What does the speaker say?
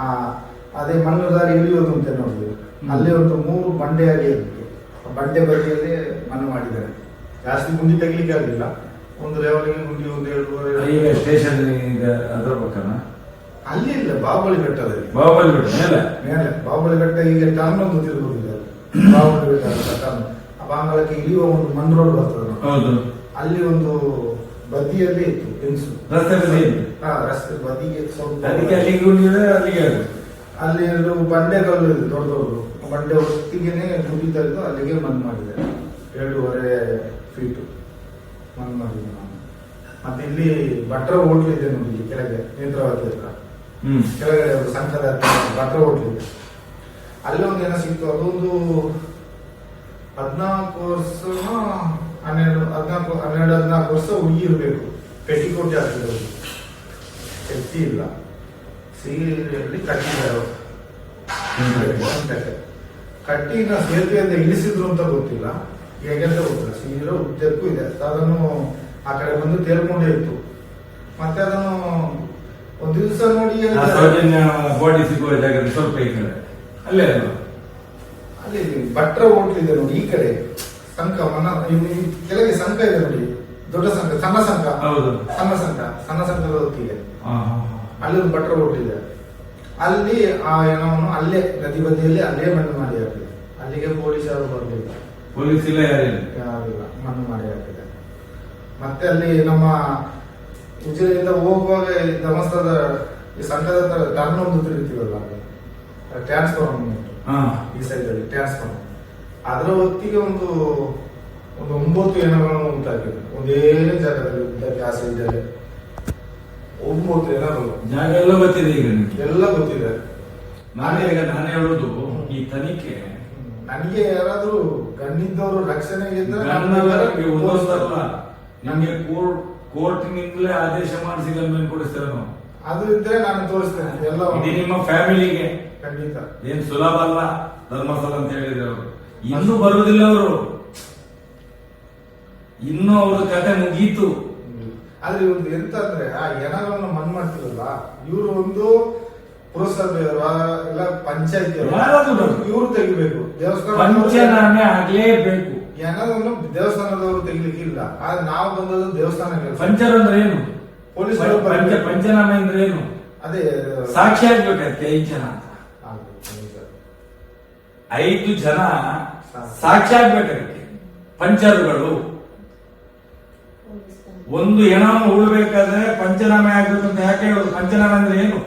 ಆ ಅದೇ ಮಣ್ಣುದಾರಿ ಇಳಿಯೋದು ಅಂತ ನೋಡಿದ್ವಿ. ಅಲ್ಲಿ ಒಂದು ಮೂರು ಬಂಡೆಯಾಗಿ ಇತ್ತು. ಆ ಬಂಡೆ ಬದಿಯಲ್ಲಿ ಮನೆ ಮಾಡಿದ್ದಾರೆ. ಜಾಸ್ತಿ ಗುಂಡಿ ತೆಗಲಿಕ್ಕೆ ಆಗಲಿಲ್ಲ. ಒಂದು ಲೆವೆಲ್ಗೆ ಗುಂಡಿ ಒಂದು ಎರಡೂವರೆ ಈಗ ಸ್ಟೇಷನ್ ಅದರ ಪಕ್ಕನ ಅಲ್ಲಿ ಇಲ್ಲ ಬಾಬಳಿ ಬೆಟ್ಟದಲ್ಲಿ ಬಾಬಳಿ ಬೆಟ್ಟ ಮೇಲೆ? ಮೇಲೆ. ಬಾಬಳಿ ಬೆಟ್ಟ ಈಗ ಟರ್ನ್ ಒಂದು ತಿರುಗುದಿಲ್ಲ ಬಾಬಳಿ ಬೆಟ್ಟ ಟರ್ನ್ ಆ ಬಾಂಗಳಕ್ಕೆ ಇಳಿಯುವ ಒಂದು ಮಣ್ಣು ರೋಡ್ ಬರ್ತದೆ ಹೌದು. ಅಲ್ಲಿ ಒಂದು ಬದಿಯಲ್ಲಿ ಇತ್ತು ಹೆಂಗಸು ರಸ್ತೆ ಬದಿ ಇದೆ. ಹಾ ರಸ್ತೆ ಬದಿಗೆ ಸ್ವಲ್ಪ ಅದಕ್ಕೆ ಅಲ್ಲಿಗೆ. ಅಲ್ಲಿ ಎರಡು ಬಂಡೆ ಕಲ್ಲು ಇದೆ ದೊಡ್ಡ ದೊಡ್ಡದು ಬಂಡೆ ಒಟ್ಟಿಗೆನೆ ಗುಡಿ ತೆಗೆದು ಅಲ್ಲಿಗೆ ಮಣ್ಣು ಮಾಡಿದೆ ಎರಡೂವರೆ ಫೀಟು ಮಣ್ಣು ಮಾಡಿದೆ ನಾನು ಮತ್ತೆ ಇಲ್ಲಿ ಭಟ್ರ ಹೋಟ್ಲಿದೆ ಇದೆ ನೋಡಿ ಕೆಳಗೆ ನೇತ್ರಾವತಿ ಹತ್ರ ಕೆಳಗಡೆ ಒಂದು ಸಂಘದ ಭಟ್ರ ಹೋಟ್ಲ್ ಇದೆ ಅಲ್ಲಿ ಒಂದು ಏನೋ ಸಿಕ್ತು ಅದೊಂದು ಹದಿನಾಲ್ಕು ವರ್ಷ ಹನ್ನೆರಡು ಹದಿನಾಲ್ಕು ಹನ್ನೆರಡು ಹದಿನಾಲ್ಕು ವರ್ಷ ಹುಡುಗಿ ಇರಬೇಕು. ಪೆಟ್ಟಿಕೋಟ್ ಜಾಸ್ತಿ ಇರೋದು. ಶಕ್ತಿ ಇಲ್ಲ. ಸೀರೆಯಲ್ಲಿ ಕಟ್ಟಿದ್ದಾರೆ ಕಟ್ಟಿನ ಸೇತುವೆಯಿಂದ ಇಳಿಸಿದ್ರು ಅಂತ ಗೊತ್ತಿಲ್ಲ. ಹೇಗೆಂತ ಗೊತ್ತಿಲ್ಲ. ಸೀರೆ ಉದ್ದಕ್ಕೂ ಇದೆ. ಅದನ್ನು ಆ ಕಡೆ ಬಂದು ತೇಲ್ಕೊಂಡೇ ಇತ್ತು. ಮತ್ತೆ ಅದನ್ನು ಒಂದು ದಿವಸ ನೋಡಿ ಬಾಡಿ ಸಿಗುವ ಸ್ವಲ್ಪ ಈ ಕಡೆ ಅಲ್ಲೇ ಅಲ್ಲಿ ಭಟ್ರ ಹೋಟ್ಲಿದೆ ಇದೆ ನೋಡಿ ಈ ಕಡೆ. ಮನ ಇಲ್ಲಿ ಕೆಳಗೆ ಸಂಕ ಇದೆ ನೋಡಿ. ದೊಡ್ಡ ಸಂಘ ಸಣ್ಣ ಸಂಘ. ಹೌದು. ಸಣ್ಣ ಸಂಕ ಸಣ್ಣ ಹೊತ್ತಿಗೆ ಹಾ. ಅಲ್ಲಿ ಒಂದು ಭಟ್ರ ಹೋಟ್ಲ್ ಇದೆ. ಅಲ್ಲಿ ಆ ಏನೋ ಅಲ್ಲೇ ನದಿ ಬದಿಯಲ್ಲಿ ಅಲ್ಲೇ ಮಣ್ಣು ಮಾಡಿ ಹಾಕಿದೆ ಅಲ್ಲಿಗೆ ಪೊಲೀಸರು ಬರಲಿಲ್ಲ. ಪೊಲೀಸ್ ಇಲ್ಲ ಯಾರಿಲ್ಲ. ಮಣ್ಣು ಮಾಡಿ ಹಾಕಿದೆ ಮತ್ತೆ ಅಲ್ಲಿ ನಮ್ಮ ಉಜಿರೆಯಿಂದ ಹೋಗುವಾಗ ಧರ್ಮಸ್ಥಳದ ಈ ಸಂಘದ ಟರ್ನ್ ಒಂದು ತಿರುಗ್ತೀವಲ್ಲ ಟ್ರಾನ್ಸ್ಫರ್ ಉಂಟು. ಹಾ. ಈ ಸೈಡ್ ಅಲ್ಲಿ ಟ್ರಾನ್ಸ್ಫರ್ ಅದರ ಹೊತ್ತಿಗೆ ಒಂದು ಒಂದು ಒಂಬತ್ತು ಜನಗಳನ್ನು ಉಂಟಾಗಿದೆ. ಒಂದೇ ಜಾಗದಲ್ಲಿ ಉಂಟಾಗಿ ಇದ್ದಾರೆ ಒಂಬತ್ತು ಜನಗಳು ಜಾಗ ಎಲ್ಲ ಗೊತ್ತಿದೆ ಈಗ ನಿಮ್ಗೆ. ಎಲ್ಲ ಗೊತ್ತಿದೆ. ನಾನೇ ಈಗ ನಾನು ಹೇಳೋದು ಈ ತನಿಖೆ ನನಗೆ ಯಾರಾದರೂ ಕಣ್ಣಿದ್ದವರು ರಕ್ಷಣೆಗೆ. ನಮಗೆ ಕೋರ್ಟ್ ಕೋರ್ಟಿನಿಂದಲೇ ಆದೇಶ ಮಾಡಿಸಿ ಮೇಲೆ ಕೊಡಿಸ್ತೇವೆ ನಾವು. ಅದು ಇದ್ರೆ ನಾನು ತೋರಿಸ್ತೇನೆ ಎಲ್ಲ ನಿಮ್ಮ ಫ್ಯಾಮಿಲಿಗೆ. ಖಂಡಿತ. ಏನ್ ಸುಲಭ ಅಲ್ಲ ಧರ್ಮಸ್ಥಳ ಅಂತ ಹೇಳಿದ್ರು. ಅವರು ಇನ್ನೂ ಬರುವುದಿಲ್ಲ ಅವರು. ಇನ್ನೂ ಅವ್ರ ಕತೆ ಮುಗೀತು. ಆದ್ರೆ ಇವ್ರದ್ದು ಎಂತ ಅಂದ್ರೆ ಆ ಎಣಗಳನ್ನು ಮನ್ ಮಾಡ್ತಿರಲ್ಲ ಇವರು ಒಂದು ಪುರಸಭೆಯವರ ಎಲ್ಲ ಪಂಚಾಯತಿ. ಇವ್ರು ತೆಗಿಬೇಕು. ದೇವಸ್ಥಾನ ಪಂಚನಾಮೆ ಆಗ್ಲೇಬೇಕು. ಎಣವನ್ನು ದೇವಸ್ಥಾನದವರು ತೆಗಿಲಿಕ್ಕಿಲ್ಲ. ಆದ್ರೆ ನಾವು ಬಂದದ್ದು ದೇವಸ್ಥಾನ ಪಂಚರ್ ಅಂದ್ರೆ ಏನು? ಪೊಲೀಸರು ಪಂಚ ಪಂಚನಾಮೆ ಅಂದ್ರೆ ಏನು? ಅದೇ ಸಾಕ್ಷಿ ಆಗ್ಬೇಕಂತೆ ಈ ಜನ ಅಂತ. ಐದು ಜನ ಸಾಕ್ಷಿ ಆಗ್ಬೇಕದಕ್ಕೆ ಪಂಚರುಗಳು. ಒಂದು ಹೆಣವನ್ನು ಉಳ್ಬೇಕಾದ್ರೆ ಪಂಚನಾಮೆ ಆಗ್ಬೇಕು ಅಂತ ಯಾಕೆ ಹೇಳೋದು? ಪಂಚನಾಮೆ ಅಂದ್ರೆ ಏನು?